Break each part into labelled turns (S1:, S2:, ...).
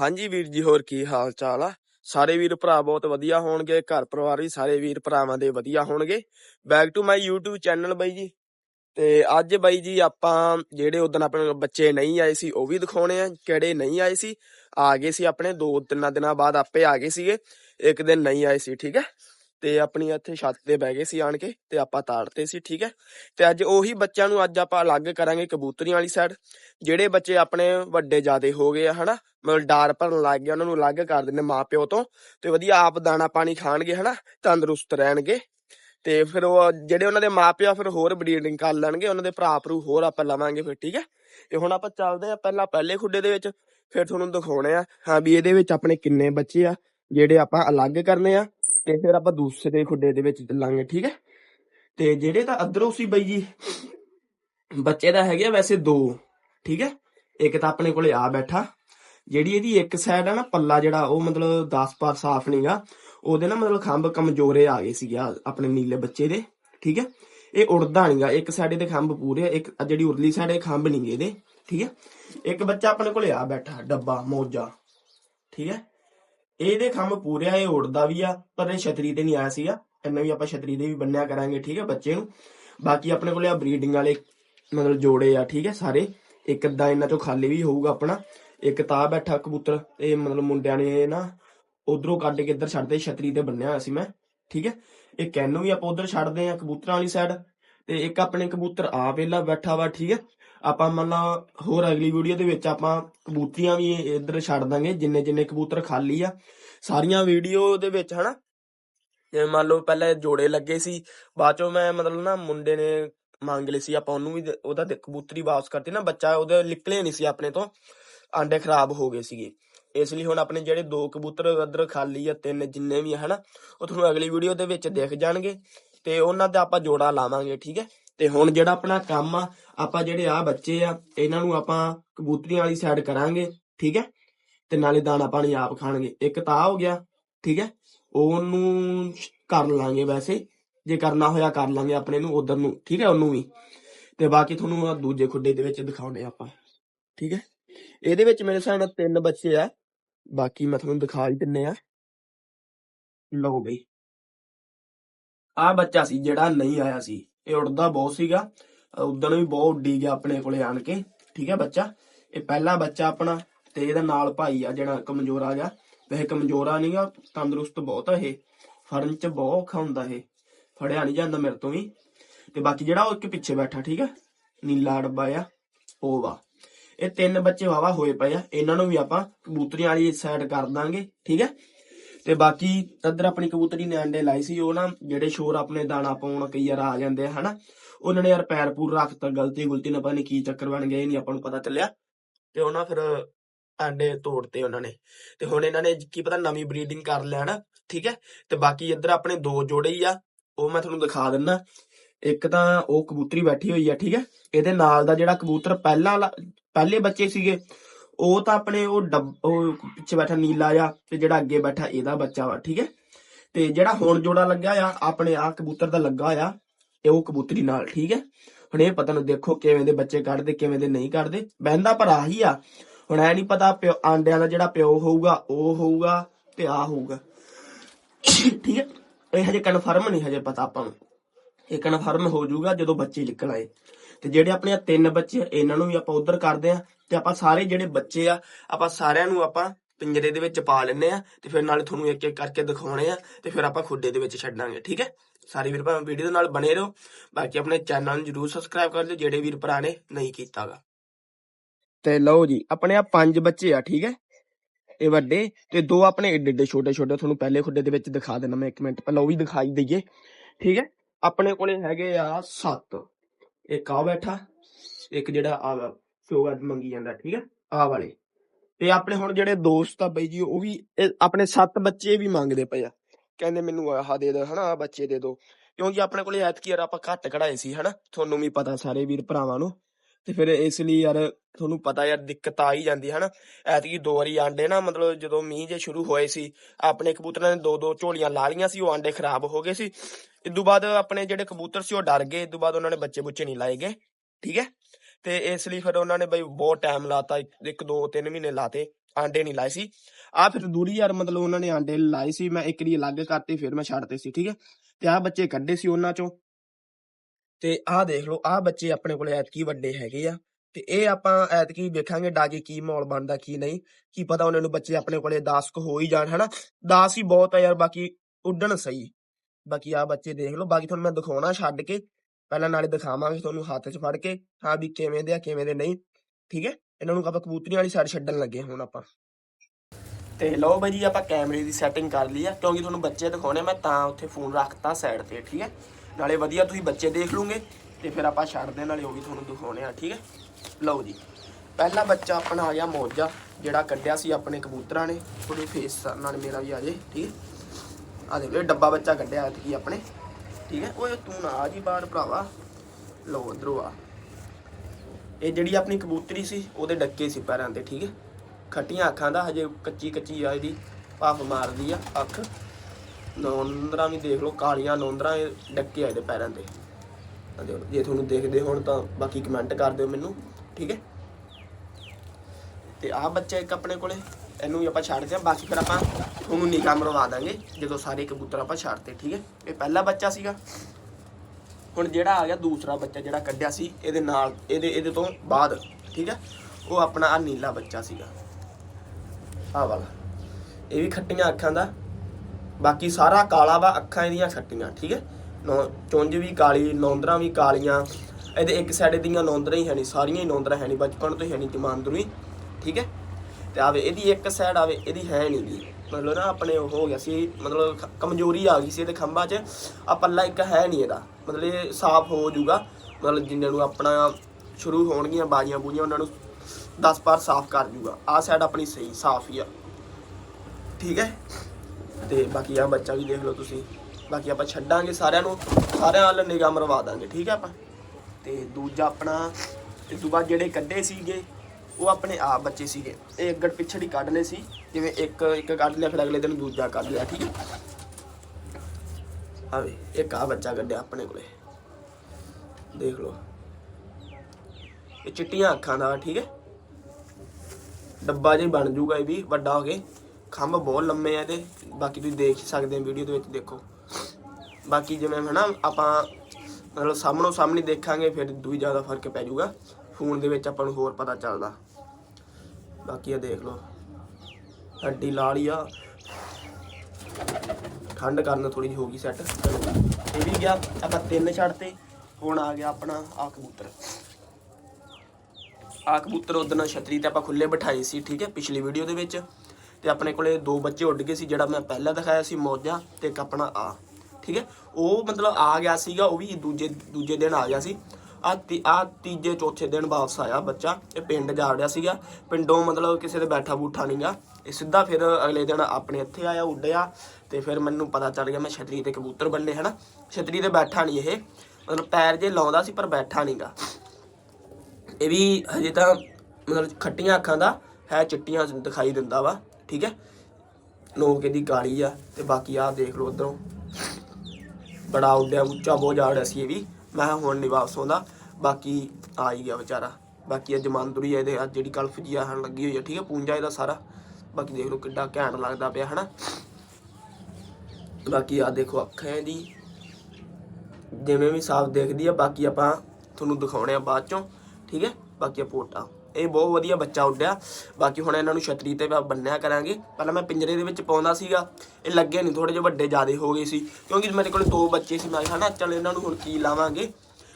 S1: ਹਾਂਜੀ ਵੀਰ ਜੀ, ਹੋਰ ਕੀ ਹਾਲ ਚਾਲ ਆ? ਸਾਰੇ ਵੀਰ ਭਰਾ ਬਹੁਤ ਵਧੀਆ ਹੋਣਗੇ, ਘਰ ਪਰਿਵਾਰ ਵੀ ਸਾਰੇ ਵੀਰ ਭਰਾਵਾਂ ਦੇ ਵਧੀਆ ਹੋਣਗੇ। Back to my YouTube channel ਬਾਈ ਜੀ। ਤੇ ਅੱਜ ਬਾਈ ਜੀ ਆਪਾਂ ਜਿਹੜੇ ਉਦੋਂ ਆਪਣੇ ਬੱਚੇ ਨਹੀਂ ਆਏ ਸੀ, ਉਹ ਵੀ ਦਿਖਾਉਣੇ ਆ, ਕਿਹੜੇ ਨਹੀਂ ਆਏ ਸੀ। ਆ ਗਏ ਸੀ ਆਪਣੇ ਦੋ ਤਿੰਨ ਦਿਨਾਂ ਬਾਅਦ, ਆਪੇ ਆ ਗਏ ਸੀਗੇ। ਇੱਕ ਦਿਨ ਨਹੀਂ ਆਏ ਸੀ, ਠੀਕ ਹੈ ਤੇ ਆਪਣੀ ਇੱਥੇ ਛੱਤ ਤੇ ਬਹਿ ਗਏ ਸੀ ਆਣ ਕੇ ਤੇ ਆਪਾਂ ਤਾੜਤੇ ਸੀ, ਠੀਕ ਹੈ? ਤੇ ਅੱਜ ਉਹੀ ਬੱਚਿਆਂ ਨੂੰ ਅੱਜ ਆਪਾਂ ਅਲੱਗ ਕਰਾਂਗੇ ਕਬੂਤਰੀਆਂ ਵਾਲੀ ਸਾਈਡ ਜਿਹੜੇ ਬੱਚੇ ਆਪਣੇ ਵੱਡੇ ਜਿਆਦੇ ਹੋ ਗਏ ਆ, ਹਨਾ? ਮਤਲਬ ਡਾਰ ਭਰਨ ਲੱਗ ਗਿਆ ਉਹਨਾਂ ਨੂੰ ਅਲੱਗ ਕਰ ਦਿੰਦੇ ਮਾਪਿਓ ਤੋਂ ਤੇ ਵਧੀਆ ਆਪ ਦਾਣਾ ਪਾਣੀ ਖਾਣਗੇ, ਹਨਾ? ਤੰਦਰੁਸਤ ਰਹਿਣਗੇ ਤੇ ਫਿਰ ਉਹ ਜਿਹੜੇ ਉਹਨਾਂ ਦੇ ਮਾਪਿਓ ਆ, ਫਿਰ ਹੋਰ ਬਰੀਡਿੰਗ ਕਰ ਲੈਣਗੇ, ਉਹਨਾਂ ਦੇ ਭਰਾ ਭਰੂ ਹੋਰ ਆਪਾਂ ਲਵਾਂਗੇ ਫਿਰ, ਠੀਕ ਹੈ? ਤੇ ਹੁਣ ਆਪਾਂ ਚੱਲਦੇ ਆ ਪਹਿਲਾਂ ਪਹਿਲੇ ਖੁੱਡੇ ਦੇ ਵਿੱਚ, ਫਿਰ ਤੁਹਾਨੂੰ ਦਿਖਾਉਣੇ ਆ, ਹਾਂ, ਵੀ ਇਹਦੇ ਵਿੱਚ ਆਪਣੇ ਕਿੰਨੇ ਬੱਚੇ ਆ ਜਿਹੜੇ ਆਪਾਂ ਅਲੱਗ ਕਰਨੇ ਆ ਤੇ ਫਿਰ ਆਪਾਂ ਦੂਸਰੇ ਖੁੱਡੇ ਦੇ ਵਿੱਚ ਚੱਲਾਂਗੇ ਠੀਕ ਹੈ? ਤੇ ਜਿਹੜੇ ਤਾਂ ਅਧਰੋਂ ਸੀ ਬਈ ਜੀ, ਬੱਚੇ ਦਾ ਹੈਗੇ ਆ ਵੈਸੇ ਦੋ, ਠੀਕ ਹੈ? ਇੱਕ ਤਾਂ ਆਪਣੇ ਕੋਲੇ ਆ ਬੈਠਾ, ਜਿਹੜੀ ਇਹਦੀ ਇੱਕ ਸਾਈਡ ਆ ਨਾ ਪੱਲਾ ਜਿਹੜਾ, ਉਹ ਮਤਲਬ 10 ਪਰ ਸਾਫ਼ ਨਹੀਂਗਾ ਉਹਦੇ ਨਾ ਮਤਲਬ ਖੰਭ ਕਮਜ਼ੋਰੇ ਆ ਗਏ ਸੀਗੇ ਆਪਣੇ ਨੀਲੇ ਬੱਚੇ ਦੇ, ਠੀਕ ਹੈ? ਇਹ ਉੜਦਾ ਨਹੀਂਗਾ ਇੱਕ ਸਾਈਡ ਦੇ ਖੰਭ ਪੂਰੇ ਇੱਕ ਜਿਹੜੀ ਉਰਲੀ ਸਾਈਡ ਇਹ ਖੰਭ ਨਹੀਂਗੇ ਇਹਦੇ, ਠੀਕ ਹੈ? ਇੱਕ ਬੱਚਾ ਆਪਣੇ ਕੋਲੇ ਆ ਬੈਠਾ, ਡੱਬਾ, ਮੋਜਾ, ਠੀਕ ਹੈ? ਇਹਦੇ ਕੰਮ ਪੂਰੇ ਇਹ ਉੜਦਾ ਵੀ ਆ, ਪਰ ਇਹ ਛਤਰੀ ਤੇ ਨਹੀਂ ਆਇਆ ਸੀਗਾ। ਇਹਨਾਂ ਵੀ ਆਪਾਂ ਛਤਰੀ ਦੇ ਵੀ ਬੰਨਿਆ ਕਰਾਂਗੇ, ਠੀਕ ਹੈ ਬੱਚੇ ਨੂੰ। ਬਾਕੀ ਆਪਣੇ ਕੋਲੇ ਆ ਬਰੀਡਿੰਗ ਵਾਲੇ ਮਤਲਬ ਜੋੜੇ ਆ, ਠੀਕ ਹੈ ਸਾਰੇ। ਇੱਕ ਅੱਧਾ ਇਹਨਾਂ ਚੋਂ ਖਾਲੀ ਵੀ ਹੋਊਗਾ ਆਪਣਾ। ਇੱਕ ਤਾਂ ਬੈਠਾ ਕਬੂਤਰ, ਇਹ ਮਤਲਬ ਮੁੰਡਿਆਂ ਨੇ ਨਾ ਉਧਰੋਂ ਕੱਢ ਕੇ ਇੱਧਰ ਛੱਡਦੇ ਛਤਰੀ ਤੇ ਬੰਨਿਆ ਹੋਇਆ ਸੀ ਮੈਂ, ਠੀਕ ਹੈ ਇਹ ਕੈਨੂ ਵੀ ਆਪਾਂ ਉਧਰ ਛੱਡਦੇ ਆ ਕਬੂਤਰਾਂ ਵਾਲੀ ਸਾਈਡ ਤੇ ਇੱਕ ਆਪਣੇ ਕਬੂਤਰ ਆ ਵੇਲਾ ਬੈਠਾ ਵਾ, ਠੀਕ ਹੈ ਆਪਾਂ ਮਤਲਬ ਹੋਰ ਅਗਲੀ ਵੀਡੀਓ ਦੇ ਵਿੱਚ ਆਪਾਂ ਕਬੂਤਰੀਆਂ ਵੀ ਇੱਧਰ ਛੱਡ ਦਾਂਗੇ, ਜਿੰਨੇ ਜਿੰਨੇ ਕਬੂਤਰ ਖਾਲੀ ਆ। ਸਾਰੀਆਂ ਵੀਡੀਓ ਦੇ ਵਿੱਚ ਹਨਾ, ਜਿਵੇਂ ਮੰਨ ਲਓ ਪਹਿਲਾਂ ਜੋੜੇ ਲੱਗੇ ਸੀ, ਬਾਅਦ ਚੋਂ ਮੈਂ ਮਤਲਬ ਨਾ ਮੁੰਡੇ ਨੇ ਮੰਗ ਲਈ ਸੀ, ਆਪਾਂ ਉਹਨੂੰ ਵੀ ਦੇ- ਉਹਦਾ ਕਬੂਤਰੀ ਵਾਪਸ ਕਰਤੀ ਨਾ, ਬੱਚਾ ਉਹਦੇ ਨਿਕਲੇ ਨਹੀਂ ਸੀ ਆਪਣੇ ਤੋਂ, ਆਂਡੇ ਖਰਾਬ ਹੋ ਗਏ ਸੀਗੇ। ਇਸ ਲਈ ਹੁਣ ਆਪਣੇ ਜਿਹੜੇ ਦੋ ਕਬੂਤਰ ਅੰਦਰ ਖਾਲੀ ਆ, ਤਿੰਨ ਜਿੰਨੇ ਵੀ ਆ ਹਨਾ, ਉਹ ਤੁਹਾਨੂੰ ਅਗਲੀ ਵੀਡੀਓ ਦੇ ਵਿੱਚ ਦਿਖ ਜਾਣਗੇ, ਤੇ ਉਹਨਾਂ ਦਾ ਆਪਾਂ ਜੋੜਾ ਲਾਵਾਂਗੇ, ਠੀਕ ਹੈ? ਤੇ ਹੁਣ ਜਿਹੜਾ ਆਪਣਾ ਕੰਮ ਆ, ਆਪਾਂ ਜਿਹੜੇ ਆ ਬੱਚੇ ਆ, ਇਹਨਾਂ ਨੂੰ ਆਪਾਂ ਕਬੂਤਰੀਆਂ ਵਾਲੀ ਸਾਈਡ ਕਰਾਂਗੇ, ਠੀਕ ਹੈ? ਤੇ ਨਾਲੇ ਦਾਣਾ ਪਾਣੀ ਆਪ ਖਾਣਗੇ। ਇੱਕ ਤਾਂ ਹੋ ਗਿਆ, ਠੀਕ ਹੈ? ਉਹਨੂੰ ਕਰ ਲਾਂਗੇ ਵੈਸੇ, ਜੇ ਕਰਨਾ ਹੋਇਆ ਕਰ ਲਾਂਗੇ ਆਪਣੇ ਨੂੰ, ਉਧਰ ਨੂੰ, ਠੀਕ ਹੈ? ਉਹਨੂੰ ਵੀ। ਤੇ ਬਾਕੀ ਤੁਹਾਨੂੰ ਆਹ ਦੂਜੇ ਖੁੱਡੇ ਦੇ ਵਿੱਚ ਦਿਖਾਉਣੇ ਆਪਾਂ, ਠੀਕ ਹੈ? ਇਹਦੇ ਵਿੱਚ ਮੇਰੇ ਹਿਸਾਬ ਤਿੰਨ ਬੱਚੇ ਆ, ਬਾਕੀ ਮੈਂ ਤੁਹਾਨੂੰ ਦਿਖਾ ਹੀ ਦਿੰਨੇ ਆ। ਲਓ ਬਈ। ਆ ਬੱਚਾ ਸੀ ਜਿਹੜਾ ਨਹੀਂ ਆਇਆ ਸੀ। ਇਹ ਉੜਦਾ ਬਹੁਤ ਸੀਗਾ। ਉਦੋਂ ਵੀ ਬਹੁਤ ਉੱਡੀ ਗਿਆ ਆਪਣੇ ਕੋਲੇ ਆਣ ਕੇ। ਠੀਕ ਹੈ ਬੱਚਾ? ਇਹ ਪਹਿਲਾ ਬੱਚਾ ਆਪਣਾ ਤੇ ਇਹਦਾ ਨਾਲ ਭਾਈ ਆ ਜਿਹੜਾ ਕਮਜ਼ੋਰ ਆ ਗਿਆ। ਵੈਸੇ ਕਮਜ਼ੋਰਾ ਨਹੀਂਗਾ, ਤੰਦਰੁਸਤ ਬਹੁਤ ਆ ਇਹ। ਫੜਨ ਚ ਬਹੁਤ ਔਖਾ ਹੁੰਦਾ ਇਹ। ਫੜਿਆ ਨਹੀਂ ਜਾਂਦਾ ਮੇਰੇ ਤੋਂ ਵੀ। ਤੇ ਬਾਕੀ ਜਿਹੜਾ ਉਹ ਇੱਕ ਪਿੱਛੇ ਬੈਠਾ, ਠੀਕ ਹੈ? ਨੀਲਾ ਡੱਬਾ ਆ ਉਹ ਵਾ। ਇਹ ਤਿੰਨ ਬੱਚੇ ਵਾਵਾ ਹੋਏ ਪਏ ਆ। ਇਹਨਾਂ ਨੂੰ ਵੀ ਆਪਾਂ ਕਬੂਤਰੀਆਂ ਵਾਲੀ ਸਾਈਡ ਕਰ ਦਾਂਗੇ। ਠੀਕ ਹੈ? ਤੇ ਬਾਕੀ ਇੱਧਰ ਆਪਣੀ ਕਬੂਤਰੀ ਨੇ ਅੰਡੇ ਲਾਏ ਸੀ, ਉਹ ਨਾ ਜਿਹੜੇ ਸ਼ੋਰ ਆਪਣੇ ਦਾਣਾ ਪਾਉਣ ਕਈ ਵਾਰ ਆ ਜਾਂਦੇ ਹਨਾ? ਉਹਨਾਂ ਨੇ ਯਾਰ ਪੈਰ ਪੂਰ ਰੱਖਤਾ ਗਲਤੀ ਗੁਲਤੀ ਨਾ, ਪਤਾ ਨਹੀਂ ਕੀ ਚੱਕਰ ਬਣ ਗਿਆ, ਇਹ ਨਹੀਂ ਆਪਾਂ ਨੂੰ ਪਤਾ ਚੱਲਿਆ। ਤੇ ਉਹਨਾਂ ਫਿਰ ਅੰਡੇ ਤੋੜਤੇ ਉਹਨਾਂ ਨੇ। ਤੇ ਹੁਣ ਇਹਨਾਂ ਨੇ ਕੀ ਪਤਾ ਨਵੀਂ ਬਰੀਡਿੰਗ ਕਰ ਲੈਣ, ਠੀਕ ਹੈ? ਤੇ ਬਾਕੀ ਇੱਧਰ ਆਪਣੇ ਦੋ ਜੋੜੇ ਹੀ ਆ, ਉਹ ਮੈਂ ਤੁਹਾਨੂੰ ਦਿਖਾ ਦਿੰਦਾ ਇੱਕ ਤਾਂ ਉਹ ਕਬੂਤਰੀ ਬੈਠੀ ਹੋਈ ਆ, ਠੀਕ ਹੈ? ਇਹਦੇ ਨਾਲ ਦਾ ਜਿਹੜਾ ਕਬੂਤਰ ਪਹਿਲਾਂ ਪਹਿਲੇ ਬੱਚੇ ਸੀਗੇ ਉਹ ਤਾਂ ਆਪਣੇ ਉਹ ਡੱਬ, ਉਹ ਪਿੱਛੇ ਬੈਠਾ ਨੀਲਾ ਆ ਤੇ ਜਿਹੜਾ ਅੱਗੇ ਬੈਠਾ ਇਹਦਾ ਬੱਚਾ ਵਾ, ਠੀਕ ਹੈ? ਤੇ ਜਿਹੜਾ ਹੁਣ ਜੋੜਾ ਲੱਗਾ ਆ, ਆਪਣੇ ਆ ਕਬੂਤਰ ਦਾ ਲੱਗਾ ਆ ਇਹ ਉਹ ਕਬੂਤਰੀ ਨਾਲ, ਠੀਕ ਹੈ? ਹੁਣ ਇਹ ਪਤਾ ਨੂੰ ਦੇਖੋ ਕਿਵੇਂ ਦੇ ਬੱਚੇ ਕੱਢਦੇ, ਕਿਵੇਂ ਦੇ ਨਹੀਂ ਕੱਢਦੇ। ਬਹਿੰਦਾ ਪਰ ਆਹੀ ਆ। ਹੁਣ ਐ ਨਹੀਂ ਪਤਾ ਪਿਓ, ਆਂਡਿਆਂ ਦਾ ਜਿਹੜਾ ਪਿਓ ਹੋਊਗਾ, ਉਹ ਹੋਊਗਾ ਤੇ ਆ ਹੋਊਗਾ। ਠੀਕ ਹੈ? ਇਹ ਹਜੇ ਕਨਫਰਮ ਨਹੀਂ ਹਜੇ ਪਤਾ ਆਪਾਂ ਨੂੰ। ਇਹ ਕਨਫਰਮ ਹੋ ਜਾਊਗਾ ਜਦੋਂ ਬੱਚੇ ਨਿਕਲ ਆਏ। ਤੇ ਜਿਹੜੇ ਆਪਣੇ ਤਿੰਨ ਬੱਚੇ ਇਹਨਾਂ ਨੂੰ ਵੀ ਆਪਾਂ ਉਧਰ ਕਰਦੇ ਆ ਤੇ ਆਪਾਂ ਸਾਰੇ ਜਿਹੜੇ ਬੱਚੇ ਆ, ਆਪਾਂ ਸਾਰਿਆਂ ਨੂੰ ਆਪਾਂ ਪਿੰਜਰੇ ਦੇ ਵਿੱਚ ਪਾ ਲੈਨੇ ਆ ਤੇ ਫਿਰ ਨਾਲੇ ਤੁਹਾਨੂੰ ਇੱਕ ਇੱਕ ਕਰਕੇ ਦਿਖਾਉਣੇ ਆ ਤੇ ਫਿਰ ਆਪਾਂ ਖੁੱਡੇ ਦੇ ਵਿੱਚ ਛੱਡਾਂਗੇ, ਠੀਕ ਹੈ? ਸਾਰੇ ਵੀਰ ਭਰਾ ਵੀਡੀਓ ਨਾਲ ਬਣੇ ਰਹੋ। ਬਾਕੀ ਆਪਣੇ ਚੈਨਲ ਨੂੰ ਜਰੂਰ ਸਬਸਕ੍ਰਾਈਬ ਕਰ ਦਿਓ ਜਿਹੜੇ ਵੀਰ ਭਰਾ ਨੇ ਨਹੀਂ ਕੀਤਾਗਾ। ਤੇ ਲਓ ਜੀ, ਆਪਣੇ ਆ ਪੰਜ ਬੱਚੇ ਆ, ਠੀਕ ਹੈ? ਇਹ ਵੱਡੇ ਤੇ ਦੋ ਆਪਣੇ ਏਡੇ ਏਡੇ ਛੋਟੇ ਛੋਟੇ, ਤੁਹਾਨੂੰ ਪਹਿਲੇ ਖੁੱਡੇ ਦੇ ਵਿੱਚ ਦਿਖਾ ਦੇਣਾ ਮੈਂ ਇੱਕ ਮਿੰਟ, ਪਹਿਲਾਂ ਉਹ ਵੀ ਦਿਖਾਈ ਦਈਏ, ਠੀਕ ਹੈ? ਆਪਣੇ ਕੋਲੇ ਹੈਗੇ ਆ ਸੱਤ, ਇੱਕ ਆ ਬੈਠਾ, ਇੱਕ ਜਿਹੜਾ ਆ ਫਿਓਗਾ ਮੰਗੀ ਜਾਂਦਾ ਠੀਕ ਹੈ ਆ ਵਾਲੇ। ਤੇ ਆਪਣੇ ਹੁਣ ਜਿਹੜੇ ਦੋਸਤ ਆ ਬਈ ਜੀ ਉਹ ਵੀ ਇਹ ਆਪਣੇ ਸੱਤ ਬੱਚੇ ਵੀ ਮੰਗਦੇ ਪਏ ਆ। ਕਹਿੰਦੇ ਮੈਨੂੰ ਆਹ ਦੇ ਦਿਓ ਹਨਾ ਆ ਬੱਚੇ ਦੇ ਦਿਓ ਕਿਉਂਕਿ ਆਪਣੇ ਕੋਲੇ ਐਤਕੀ ਯਾਰ ਆਪਾਂ ਘੱਟ ਕਢਾਏ ਸੀ ਹਨਾ। ਤੁਹਾਨੂੰ ਵੀ ਪਤਾ ਸਾਰੇ ਵੀਰ ਭਰਾਵਾਂ ਨੂੰ। ਤੇ ਫਿਰ ਇਸ ਲਈ ਯਾਰ ਤੁਹਾਨੂੰ ਪਤਾ ਯਾਰ ਦਿੱਕਤ ਆ ਹੀ ਜਾਂਦੀ ਹੈ ਹਨਾ। ਐਤਕੀ ਦੋ ਵਾਰੀ ਆਂਡੇ ਨਾ ਮਤਲਬ ਜਦੋਂ ਮੀਂਹ ਜੇ ਸ਼ੁਰੂ ਹੋਏ ਸੀ ਆਪਣੇ ਕਬੂਤਰਾਂ ਨੇ ਦੋ ਦੋ ਝੋਲੀਆਂ ਲਾ ਲੀਆਂ ਸੀ ਉਹ ਆਂਡੇ ਖਰਾਬ ਹੋ ਗਏ ਸੀ। ਇਦੋਂ ਬਾਅਦ ਆਪਣੇ ਜਿਹੜੇ ਕਬੂਤਰ ਸੀ ਉਹ ਡਰ ਗਏ। ਇਦੋਂ ਬਾਅਦ ਉਹਨਾਂ ਨੇ ਬੱਚੇ ਬੁੱਚੇ ਨਹੀਂ ਲਾਏ ਗਏ ਠੀਕ ਹੈ ਤੇ ਇਸ ਲਈ ਫਿਰ ਉਹਨਾਂ ਨੇ ਬਈ ਬਹੁਤ ਟਾਈਮ ਲਾਤਾ, ਇੱਕ ਇੱਕ, ਦੋ, ਤਿੰਨ ਮਹੀਨੇ ਲਾਤੇ, ਆਂਡੇ ਨਹੀਂ ਲਾਏ ਸੀ। ਆ ਫਿਰ ਦੂਰੀ ਯਾਰ ਮਤਲਬ ਉਹਨਾਂ ਨੇ ਆਂਡੇ ਲਾਏ ਸੀ, ਮੈਂ ਇੱਕ ਦੀ ਅਲੱਗ ਕਰਤੀ, ਫਿਰ ਮੈਂ ਛੱਡਤੇ ਸੀ, ਠੀਕ ਹੈ? ਤੇ ਆ ਬੱਚੇ ਕੱਢੇ ਸੀ ਉਹਨਾਂ ਚੋਂ। ਤੇ ਆਹ ਦੇਖ ਲਓ, ਆਹ ਬੱਚੇ ਆਪਣੇ ਕੋਲੇ ਐਤਕੀ ਵੱਡੇ ਹੈਗੇ ਆ। ਤੇ ਇਹ ਆਪਾਂ ਐਤਕੀ ਵੇਖਾਂਗੇ ਡਾਗੇ ਕੀ ਮਾਹੌਲ ਬਣਦਾ, ਕੀ ਨਹੀਂ। ਕੀ ਪਤਾ ਉਹਨਾਂ ਨੂੰ ਬੱਚੇ ਆਪਣੇ ਕੋਲੇ 10 ਕੁ ਹੋ ਹੀ ਜਾਣ, ਹਨਾ? 10 ਹੀ ਬਹੁਤ ਆ ਯਾਰ, ਬਾਕੀ ਉੱਡਣ ਸਹੀ। ਬਾਕੀ ਆ ਬੱਚੇ ਦੇਖ ਲਓ, ਬਾਕੀ ਤੁਹਾਨੂੰ ਮੈਂ ਦਿਖਾਉਣਾ ਛੱਡ ਕੇ। ਪਹਿਲਾਂ ਨਾਲੇ ਦਿਖਾਵਾਂਗੇ ਤੁਹਾਨੂੰ ਹੱਥ 'ਚ ਫੜ ਕੇ, ਹਾਂ ਵੀ ਕਿਵੇਂ ਦੇ ਆ, ਕਿਵੇਂ ਦੇ ਨਹੀਂ, ਠੀਕ ਹੈ? ਇਹਨਾਂ ਨੂੰ ਆਪਾਂ ਕਬੂਤਰੀ ਵਾਲੀ ਸਾਈਡ ਛੱਡਣ ਲੱਗੇ ਹੁਣ ਆਪਾਂ। ਤੇ ਲਓ ਬਾਈ ਜੀ, ਆਪਾਂ ਕੈਮਰੇ ਦੀ ਸੈਟਿੰਗ ਕਰ ਲਈ ਆ, ਕਿਉਂਕਿ ਤੁਹਾਨੂੰ ਬੱਚੇ ਦਿਖਾਉਣੇ, ਮੈਂ ਤਾਂ ਉੱਥੇ ਫੋਨ ਰੱਖਤਾ ਸਾਈਡ ਤੇ, ਠੀਕ ਹੈ? ਨਾਲੇ ਵਧੀਆ ਤੁਸੀਂ ਬੱਚੇ ਦੇਖ ਲੂਗੇ ਤੇ ਫਿਰ ਆਪਾਂ ਛੱਡਦੇ ਨਾਲੇ ਉਹ ਵੀ ਤੁਹਾਨੂੰ ਦਿਖਾਉਣੇ ਆ, ਠੀਕ ਹੈ? ਲਓ ਜੀ, ਪਹਿਲਾ ਬੱਚਾ ਆਪਣਾ ਆ ਗਿਆ ਮੋਜਾ, ਜਿਹੜਾ ਕੱਢਿਆ ਸੀ ਆਪਣੇ ਕਬੂਤਰਾਂ ਨੇ ਥੋੜੀ ਫੇਸ ਨਾਲ ਮੇਰਾ ਵੀ ਆ ਜੇ, ਠੀਕ ਆ ਦੇਖੋ ਇਹ ਡੱਬਾ ਬੱਚਾ ਕੱਢਿਆ ਕੀ ਆਪਣੇ। ਠੀਕ ਹੈ? ਓਏ ਤੂੰ ਨਾ ਆ ਜੀ ਬਾਹਰ ਭਰਾਵਾ। ਲਓ ਇਧਰੋਂ ਆ। ਇਹ ਜਿਹੜੀ ਆਪਣੀ ਕਬੂਤਰੀ ਸੀ, ਉਹਦੇ ਡੱਕੇ ਸੀ ਪੈਰਾਂ ਤੇ, ਠੀਕ ਹੈ? ਖੱਟੀਆਂ ਅੱਖਾਂ ਦਾ, ਹਜੇ ਕੱਚੀ ਕੱਚੀ ਆ ਇਹਦੀ। ਭਾਫ ਮਾਰਦੀ ਆ ਅੱਖ। ਨੌਂਦਰਾਂ ਵੀ ਦੇਖ ਲਓ, ਕਾਲੀਆਂ ਨੌਂਦਰਾਂ ਡੱਕੇ ਆ ਇਹਦੇ ਪੈਰਾਂ ਤੇ। ਜੇ ਤੁਹਾਨੂੰ ਦੇਖਦੇ ਹੋਣ ਤਾਂ ਬਾਕੀ ਕਮੈਂਟ ਕਰ ਦਿਓ ਮੈਨੂੰ, ਠੀਕ ਹੈ? ਤੇ ਆਹ ਬੱਚਾ ਇੱਕ ਆਪਣੇ ਕੋਲੇ। ਇਹਨੂੰ ਵੀ ਆਪਾਂ ਛੱਡਦੇ ਆ ਬਾਕੀ ਫਿਰ ਆਪਾਂ ਉਹਨੂੰ ਨਿਗਾਹ ਮਰਵਾ ਦਾਂਗੇ, ਜਦੋਂ ਸਾਰੇ ਕਬੂਤਰ ਆਪਾਂ ਛੱਡਤੇ, ਠੀਕ ਹੈ? ਇਹ ਪਹਿਲਾ ਬੱਚਾ ਸੀਗਾ। ਹੁਣ ਜਿਹੜਾ ਆ ਗਿਆ ਦੂਸਰਾ ਬੱਚਾ ਜਿਹੜਾ ਕੱਢਿਆ ਸੀ, ਇਹਦੇ ਨਾਲ, ਇਹਦੇ ਇਹਦੇ ਤੋਂ ਬਾਅਦ, ਠੀਕ ਹੈ? ਉਹ ਆਪਣਾ ਆ ਨੀਲਾ ਬੱਚਾ ਸੀਗਾ। ਆਹ ਵਾਲਾ। ਇਹ ਵੀ ਖੱਟੀਆਂ ਅੱਖਾਂ ਦਾ। ਬਾਕੀ ਸਾਰਾ ਕਾਲਾ ਵਾ, ਅੱਖਾਂ ਇਹਦੀਆਂ ਖੱਟੀਆਂ, ਠੀਕ ਹੈ? ਨੌ- ਚੁੰਝ ਵੀ ਕਾਲੀ, ਨੌਂਦਰਾਂ ਵੀ ਕਾਲੀਆਂ। ਇਹਦੇ ਇੱਕ ਸਾਈਡ ਦੀਆਂ ਨੌਂਦਰਾਂ ਹੀ ਹੈ ਨਹੀਂ, ਸਾਰੀਆਂ ਹੀ ਨੌਂਦਰਾਂ ਹੈ ਨਹੀਂ, ਬਚਪਨ ਤੋਂ ਹੀ ਹੈ ਨਹੀਂ, ਜਮਾਂਦਰੂ ਹੀ, ਠੀਕ ਹੈ? ਤੇ ਆਵੇ, ਇਹਦੀ ਇੱਕ ਸਾਈਡ ਆਵੇ, ਇਹਦੀ ਹੈ ਨਹੀਂ ਗੀ। ਮਤਲਬ ਨਾ ਆਪਣੇ ਉਹ ਹੋ ਗਿਆ ਸੀ, ਮਤਲਬ ਖ- ਕਮਜ਼ੋਰੀ ਆ ਗਈ ਸੀ ਇਹਦੇ ਖੰਭਾਂ 'ਚ। ਆ ਪੱਲਾ ਇੱਕ ਹੈ ਨਹੀਂ ਇਹਦਾ। ਮਤਲਬ ਇਹ ਸਾਫ਼ ਹੋ ਜਾਊਗਾ। ਮਤਲਬ ਜਿੰਨਾਂ ਨੂੰ ਆਪਣਾ ਸ਼ੁਰੂ ਹੋਣਗੀਆਂ ਬਾਜੀਆਂ ਬੂਜੀਆਂ, ਉਹਨਾਂ ਨੂੰ 10 ਵਾਰ ਸਾਫ਼ ਕਰ ਜੂਗਾ। ਆ ਸਾਈਡ ਆਪਣੀ ਸਹੀ, ਸਾਫ਼ ਹੀ ਆ। ਠੀਕ ਹੈ? ਤੇ ਬਾਕੀ ਆ ਬੱਚਾ ਵੀ ਦੇਖ ਲਓ ਤੁਸੀਂ। ਬਾਕੀ ਆਪਾਂ ਛੱਡਾਂਗੇ ਸਾਰਿਆਂ ਨੂੰ। ਸਾਰਿਆਂ ਵੱਲ ਨਿਗਾਹ ਮਰਵਾ ਦਾਂਗੇ। ਠੀਕ ਹੈ ਆਪਾਂ? ਤੇ ਦੂਜਾ ਆਪਣਾ ਇਸ ਤੋਂ ਬਾਅਦ ਜਿਹੜੇ ਕੱਢੇ ਸੀਗੇ ਉਹ ਆਪਣੇ ਆਪ ਬੱਚੇ ਸੀਗੇ। ਇਹ ਅੱਗੜ ਪਿਛੜੀ ਕੱਢ ਲਏ ਸੀ, ਜਿਵੇਂ ਇੱਕ ਇੱਕ ਕੱਢ ਲਿਆ, ਫਿਰ ਅਗਲੇ ਦਿਨ ਦੂਜਾ ਕੱਢ ਲਿਆ, ਠੀਕ ਹੈ? ਆਵੇ ਇੱਕ ਆ ਬੱਚਾ ਕੱਢਿਆ ਆਪਣੇ ਕੋਲੇ। ਦੇਖ ਲਓ। ਇਹ ਚਿੱਟੀਆਂ ਅੱਖਾਂ ਦਾ ਠੀਕ ਹੈ? ਡੱਬਾ ਜਿਹਾ ਬਣ ਜੂਗਾ ਇਹ ਵੀ, ਵੱਡਾ ਹੋ ਕੇ। ਖੰਭ ਬਹੁਤ ਲੰਮੇ ਆ ਤੇ ਬਾਕੀ ਤੁਸੀਂ ਦੇਖ ਹੀ ਸਕਦੇ ਹੋ ਵੀਡੀਓ ਦੇ ਵਿੱਚ, ਦੇਖੋ। ਬਾਕੀ ਜਿਵੇਂ ਹਨਾ, ਆਪਾਂ ਮਤਲਬ ਸਾਹਮਣੋਂ ਸਾਹਮਣੇ ਦੇਖਾਂਗੇ, ਫਿਰ ਦੂਈ ਜ਼ਿਆਦਾ ਫ਼ਰਕ ਪੈ ਜਾਊਗਾ ਫੋਨ ਦੇ ਵਿੱਚ ਆਪਾਂ ਨੂੰ ਹੋਰ ਪਤਾ ਚੱਲਦਾ। ਬਾਕੀ ਇਹ ਦੇਖ ਲਓ। ਹੱਡੀ ਲਾਲ ਹੀ ਆ। ਠੰਡ ਕਰਨ ਥੋੜੀ ਜਿਹੀ ਹੋ ਗਈ ਸੈੱਟ ਇਹ ਵੀ ਗਿਆ। ਆਪਾਂ ਤਿੰਨ ਛੱਡਤੇ ਹੁਣ ਆ ਗਿਆ ਆਪਣਾ ਆ ਕਬੂਤਰ। ਆ ਕਬੂਤਰ ਉਹਦੇ ਛਤਰੀ ਤੇ ਆਪਾਂ ਖੁੱਲੇ ਬਿਠਾਏ ਸੀ, ਠੀਕ ਹੈ, ਪਿਛਲੀ ਵੀਡੀਓ ਦੇ ਵਿੱਚ। ਤੇ ਆਪਣੇ ਕੋਲੇ ਦੋ ਬੱਚੇ ਉੱਡ ਗਏ ਸੀ, ਜਿਹੜਾ ਮੈਂ ਪਹਿਲਾਂ ਦਿਖਾਇਆ ਸੀ ਮੋਜਾ ਤੇ ਇੱਕ ਆਪਣਾ ਆ ਠੀਕ ਹੈ। ਉਹ ਮਤਲਬ ਆ ਗਿਆ ਸੀਗਾ, ਉਹ ਵੀ ਦੂਜੇ ਦੂਜੇ ਦਿਨ ਆ ਗਿਆ ਸੀ। ਆ ਆ ਤੀਜੇ ਚੌਥੇ ਦਿਨ ਵਾਪਸ ਆਇਆ ਬੱਚਾ, ਇਹ ਪਿੰਡ ਜਾ ਰਿਹਾ ਸੀਗਾ। ਪਿੰਡੋਂ ਮਤਲਬ ਕਿਸੇ ਦੇ ਬੈਠਾ ਬੂਠਾ ਨਹੀਂਗਾ ਇਹ ਸਿੱਧਾ ਫਿਰ ਅਗਲੇ ਦਿਨ ਆਪਣੇ ਇੱਥੇ ਆਇਆ, ਉੱਡਿਆ ਤੇ ਫਿਰ ਮੈਨੂੰ ਪਤਾ ਚੱਲ ਗਿਆ ਮੈਂ ਛਤਰੀ ਤੇ ਕਬੂਤਰ ਬੰਨੇ, ਹਨਾ। ਛਤਰੀ ਤੇ ਬੈਠਾ ਨਹੀਂ ਇਹ। ਮਤਲਬ ਪੈਰ ਜੇ ਲਾਉਂਦਾ ਸੀ ਪਰ ਬੈਠਾ ਨਹੀਂਗਾ ਇਹ ਵੀ ਹਜੇ ਤਾਂ ਮਤਲਬ ਖੱਟੀਆਂ ਅੱਖਾਂ ਦਾ ਹੈ, ਚਿੱਟੀਆਂ ਦਿਖਾਈ ਦਿੰਦਾ ਵਾ, ਠੀਕ ਹੈ। ਨੋਕ ਇਹਦੀ ਕਾਲੀ ਆ ਤੇ ਬਾਕੀ ਆਹ ਦੇਖ ਲਓ ਉਧਰੋਂ। ਬੜਾ ਉੱਡਿਆ, ਉੱਚਾ ਬਹੁਤ ਜਾ ਰਿਹਾ ਸੀ ਇਹ ਵੀ। ਮੈਂ ਕਿਹਾ ਹੁਣ ਨਹੀਂ ਵਾਪਸ ਆਉਂਦਾ। ਬਾਕੀ ਆ ਹੀ ਗਿਆ ਵਿਚਾਰਾ। ਬਾਕੀ ਅੱਜ ਜਮਾਂਦਰੀ ਇਹਦੇ, ਅੱਜ ਜਿਹੜੀ ਕਲਫ ਜੀ ਆਹਣ ਲੱਗੀ ਹੋਈ ਆ, ਠੀਕ ਆ, ਪੂੰਜਾ ਇਹਦਾ ਸਾਰਾ। ਬਾਕੀ ਦੇਖ ਲਓ ਕਿੱਡਾ ਘੈਂਟ ਲੱਗਦਾ ਪਿਆ, ਹਨਾ। ਬਾਕੀ ਆ ਦੇਖੋ ਅੱਖਾਂ ਇਹਦੀ, ਜਿਵੇਂ ਵੀ ਸਾਫ਼ ਦੇਖਦੀ ਆ, ਬਾਕੀ ਆਪਾਂ ਤੁਹਾਨੂੰ ਦਿਖਾਉਣੇ ਆ ਬਾਅਦ ਚੋਂ, ਠੀਕ ਹੈ ਬਾਕੀ ਆ ਪੋਟਾ। ਇਹ ਬਹੁਤ ਵਧੀਆ ਬੱਚਾ ਉੱਡਿਆ। ਬਾਕੀ ਹੁਣ ਇਹਨਾਂ ਨੂੰ ਛਤਰੀ ਤੇ ਬੰਨਿਆ ਕਰਾਂਗੇ। ਪਹਿਲਾਂ ਮੈਂ ਪਿੰਜਰੇ ਦੇ ਵਿੱਚ ਪਾਉਂਦਾ ਸੀਗਾ। ਇਹ ਲੱਗੇ ਨਹੀਂ ਥੋੜੇ ਜਿਹੇ ਵੱਡੇ ਜ਼ਿਆਦੇ ਹੋ ਗਏ ਸੀ। ਕਿਉਂਕਿ ਮੇਰੇ ਕੋਲ ਦੋ ਬੱਚੇ ਸੀ, ਮੈਂ ਕਿਹਾ ਨਾ ਚੱਲ ਇਹਨਾਂ ਨੂੰ ਹੁਣ ਕੀ ਲਾਵਾਂਗੇ।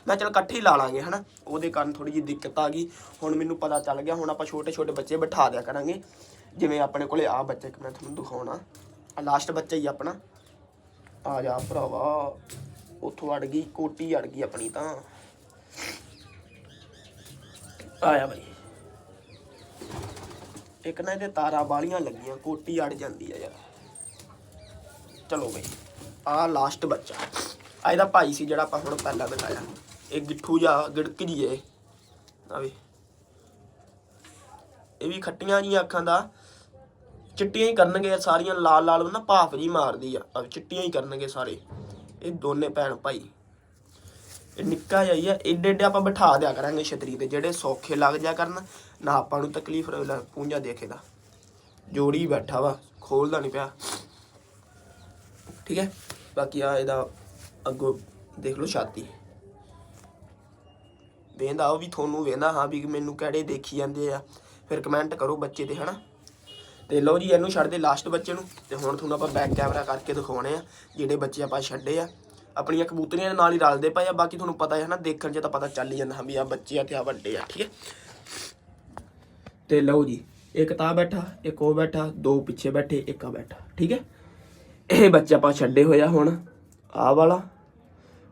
S1: ਮੈਂ ਚਲ ਇਕੱਠੇ ਹੀ ਲਾ ਲਾਂਗੇ, ਹਨਾ। ਉਹਦੇ ਕਾਰਨ ਥੋੜੀ ਜਿਹੀ ਦਿੱਕਤ ਆ ਗਈ। ਹੁਣ ਮੈਨੂੰ ਪਤਾ ਚੱਲ ਗਿਆ, ਹੁਣ ਆਪਾਂ ਛੋਟੇ ਛੋਟੇ ਬੱਚੇ ਬਿਠਾ ਦਿਆ ਕਰਾਂਗੇ। ਜਿਵੇਂ ਆਪਣੇ ਕੋਲੇ ਆ ਬੱਚਾ, ਇੱਕ ਮੈਂ ਤੁਹਾਨੂੰ ਦਿਖਾਉਣਾ। ਆ ਲਾਸਟ ਬੱਚਾ ਹੀ ਆਪਣਾ। ਆ ਜਾ ਭਰਾਵਾ, ਉੱਥੋਂ ਅੜ ਗਈ, ਕੋਟੀ ਅੜ ਗਈ ਆਪਣੀ ਤਾਂ। ਆਇਆ ਭਾਈ ਇੱਕ ਨਾ ਇਹਦੇ ਤਾਰਾਂ ਬਾਲੀਆਂ ਲੱਗੀਆਂ, ਕੋਟੀ ਅੜ ਜਾਂਦੀ ਆ ਯਾਰ। ਚਲੋ ਬਈ ਆ ਲਾਸਟ ਬੱਚਾ। ਆ ਇਹਦਾ ਭਾਈ ਸੀ ਜਿਹੜਾ ਆਪਾਂ ਹੁਣ ਪਹਿਲਾਂ ਦਿਖਾਇਆ ਇਹ ਗਿੱਠੂ ਜਾ ਗਿੜਕ ਜੀ ਹੈ ਆ ਵੀ ਇਹ ਵੀ ਖੱਟੀਆਂ ਜੀਆਂ ਅੱਖਾਂ ਦਾ। ਚਿੱਟੀਆਂ ਹੀ ਕਰਨਗੇ ਸਾਰੀਆਂ, ਲਾਲ ਲਾਲ ਨਾ ਭਾਫ ਜੀ ਮਾਰਦੀ ਆ। ਆ ਚਿੱਟੀਆਂ ਹੀ ਕਰਨਗੇ ਸਾਰੇ। ਇਹ ਦੋਨੇ ਭੈਣ ਭਾਈ। ਇਹ ਨਿੱਕਾ ਜਿਹਾ ਹੀ ਆ। ਏਡੇ ਏਡੇ ਆਪਾਂ ਬਿਠਾ ਦਿਆ ਕਰਾਂਗੇ ਛਤਰੀ ਤੇ, ਜਿਹੜੇ ਸੌਖੇ ਲੱਗ ਜਾ ਕਰਨ, ਨਾ ਆਪਾਂ ਨੂੰ ਤਕਲੀਫ ਰਹੇ ਪੂੰਜਾ ਦੇਖੇਦਾ ਜੋੜੀ ਬੈਠਾ ਵਾ, ਖੋਲਦਾ ਨਹੀਂ ਪਿਆ। ਠੀਕ ਹੈ? ਬਾਕੀ ਆ ਇਹਦਾ ਅੱਗੋਂ ਦੇਖ ਲਓ ਛਾਤੀ। ਵੇਂਦਾ, ਉਹ ਵੀ ਤੁਹਾਨੂੰ ਵੇਂਦਾ ਹਾਂ ਵੀ ਮੈਨੂੰ ਕਿਹੜੇ ਦੇਖੀ ਜਾਂਦੇ ਆ। ਫਿਰ ਕਮੈਂਟ ਕਰੋ ਬੱਚੇ ਤੇ, ਹਨਾ? ਤੇ ਲਓ ਜੀ, ਇਹਨੂੰ ਛੱਡਦੇ ਲਾਸਟ ਬੱਚੇ ਨੂੰ। ਤੇ ਹੁਣ ਤੁਹਾਨੂੰ ਆਪਾਂ ਬੈਕ ਕੈਮਰਾ ਕਰਕੇ ਦਿਖਾਉਣੇ ਆ, ਜਿਹੜੇ ਬੱਚੇ ਆਪਾਂ ਛੱਡੇ ਆ। ਆਪਣੀਆਂ ਕਬੂਤਰੀਆਂ ਦੇ ਨਾਲ ਹੀ ਰਲਦੇ ਪਏ ਆ, ਬਾਕੀ ਤੁਹਾਨੂੰ ਪਤਾ ਹੈ ਨਾ ਦੇਖਣ 'ਚ ਤਾਂ ਪਤਾ ਚੱਲ ਹੀ ਜਾਂਦਾ ਹਾਂ ਵੀ ਆ ਬੱਚੇ ਆ ਤੇ ਆ ਵੱਡੇ ਆ, ਠੀਕ ਹੈ? ਤੇ ਲਓ ਜੀ, ਇੱਕ ਤਾਂ ਬੈਠਾ, ਇੱਕ ਉਹ ਬੈਠਾ, ਦੋ ਪਿੱਛੇ ਬੈਠੇ, ਇੱਕ ਆ ਬੈਠਾ, ਠੀਕ ਹੈ? ਇਹ ਬੱਚੇ ਆਪਾਂ ਛੱਡੇ ਹੋਇਆ ਹੁਣ, ਆਹ ਵਾਲਾ,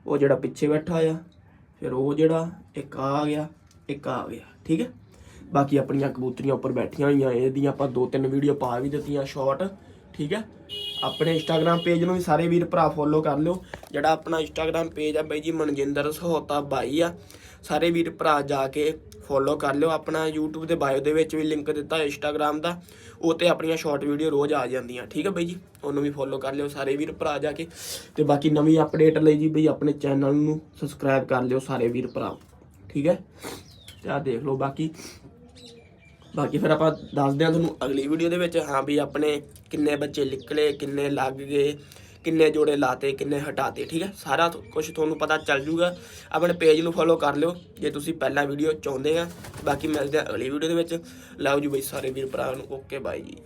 S1: ਉਹ ਜਿਹੜਾ ਪਿੱਛੇ ਬੈਠਾ ਆ ਫਿਰ ਉਹ ਜਿਹੜਾ ਇੱਕ ਆ ਗਿਆ, ਇੱਕ ਆ ਗਿਆ, ਠੀਕ ਹੈ? ਬਾਕੀ ਆਪਣੀਆਂ ਕਬੂਤਰੀਆਂ ਉੱਪਰ ਬੈਠੀਆਂ ਹੋਈਆਂ, ਇਹਦੀਆਂ ਆਪਾਂ ਦੋ ਤਿੰਨ ਵੀਡੀਓ ਪਾ ਵੀ ਦਿੱਤੀਆਂ ਸ਼ਾਰਟ ਠੀਕ ਹੈ? ਆਪਣੇ ਇੰਸਟਾਗ੍ਰam ਪੇਜ ਨੂੰ ਵੀ ਸਾਰੇ ਵੀਰ ਭਰਾ ਫੋਲੋ ਕਰ ਲਿਓ। ਜਿਹੜਾ ਆਪਣਾ ਇੰਸਟਾਗ੍ਰam ਪੇਜ ਆ ਬਾਈ ਜੀ ਮਨਜਿੰਦਰ ਸਹੋਤਾ ਬਾਈ ਆ। ਸਾਰੇ ਵੀਰ ਭਰਾ ਜਾ ਕੇ ਫੋਲੋ ਕਰ ਲਿਓ। ਆਪਣਾ YouTube ਦੇ ਬਾਇਓ ਦੇ ਵਿੱਚ ਵੀ ਲਿੰਕ ਦਿੱਤਾ ਇੰਸਟਾਗ੍ਰam ਦਾ। ਉਹ ਤੇ ਆਪਣੀਆਂ ਸ਼ਾਰਟ ਵੀਡੀਓ ਰੋਜ਼ ਆ ਜਾਂਦੀਆਂ। ਠੀਕ ਹੈ ਬਾਈ ਜੀ? ਉਹਨੂੰ ਵੀ ਫੋਲੋ ਕਰ ਲਿਓ ਸਾਰੇ ਵੀਰ ਭਰਾ ਜਾ ਕੇ। ਤੇ ਬਾਕੀ ਨਵੀਂ ਅਪਡੇਟ ਲਈ ਜੀ ਬਈ ਆਪਣੇ ਚੈਨਲ ਨੂੰ ਸਬਸਕ੍ਰਾਈਬ ਕਰ ਲਿਓ ਸਾਰੇ ਵੀਰ ਭਰਾ। ਠੀਕ ਹੈ ਤੇ ਆ ਦੇਖ ਲਓ ਬਾਕੀ। ਬਾਕੀ ਫਿਰ ਆਪਾਂ ਦੱਸਦੇ ਹਾਂ ਤੁਹਾਨੂੰ ਅਗਲੀ ਵੀਡੀਓ ਦੇ ਵਿੱਚ। ਹਾਂ ਵੀ ਆਪਣੇ ਕਿੰਨੇ ਬੱਚੇ ਨਿਕਲੇ, ਕਿੰਨੇ ਲੱਗ ਗਏ। ਕਿੰਨੇ ਜੋੜੇ ਲਾਤੇ, ਕਿੰਨੇ ਹਟਾਤੇ, ਠੀਕ ਹੈ? ਸਾਰਾ ਕੁਝ ਤੁਹਾਨੂੰ ਪਤਾ ਚੱਲ ਜੂਗਾ। ਆਪਣੇ ਪੇਜ ਨੂੰ ਫੋਲੋ ਕਰ ਲਿਓ, ਜੇ ਤੁਸੀਂ ਪਹਿਲਾ ਵੀਡੀਓ ਚਾਹੁੰਦੇ ਆ। ਬਾਕੀ ਮਿਲਦੇ ਆ ਅਗਲੀ ਵੀਡੀਓ ਦੇ ਵਿੱਚ। ਲਓ ਜੀ ਬਈ ਸਾਰੇ ਵੀਰ ਭਰਾ ਨੂੰ ਓਕੇ ਬਾਈ ਜੀ।